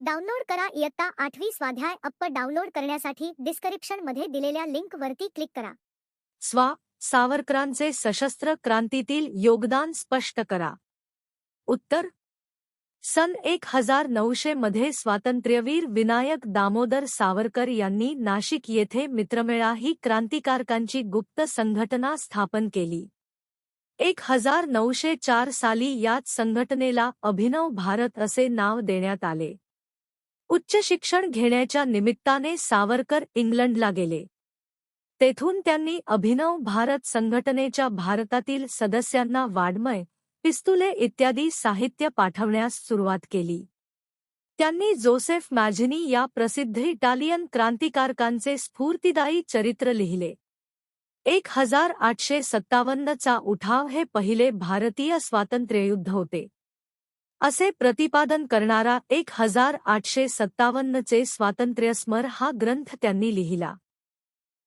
Download करा इयत्ता आठवी स्वाध्याय अप्प डाउनलोड करण्यासाठी डिस्क्रिप्शन मध्ये दिलेल्या लिंक वरती क्लिक करा. स्वा, सावरकरांचे सशस्त्र क्रांतीतील योगदान स्पष्ट करा. उत्तर, सन एक हज़ार नऊशे मध्ये स्वातंत्र्यवीर विनायक दामोदर सावरकर यांनी नाशिक येथे मित्रमेळा ही क्रांतिकारकांची गुप्त संघटना स्थापन केली. एक हज़ार नऊशे चार साली याच संघटनेला अभिनव भारत असे नाव देण्यात आले. उच्च शिक्षण घेण्याच्या निमित्ताने सावरकर इंग्लंडला गेले. तेथून त्यांनी अभिनव भारत संघटनेच्या भारतातील सदस्यांना वाड्मय पिस्तुले इत्यादी साहित्य पाठवण्यास सुरुवात केली. त्यांनी जोसेफ मॅझिनी या प्रसिद्ध इटालियन क्रांतिकारकांचे स्फूर्तिदायी चरित्र लिहिले. एक हजार आठशे सत्तावन्नचा उठाव हे पहिले भारतीय स्वातंत्र्ययुद्ध होते. असे प्रतिपादन करणारा एक हजार आठशे सत्तावन्नचे स्वातंत्र्यस्मर हा ग्रंथ त्यांनी लिहिला.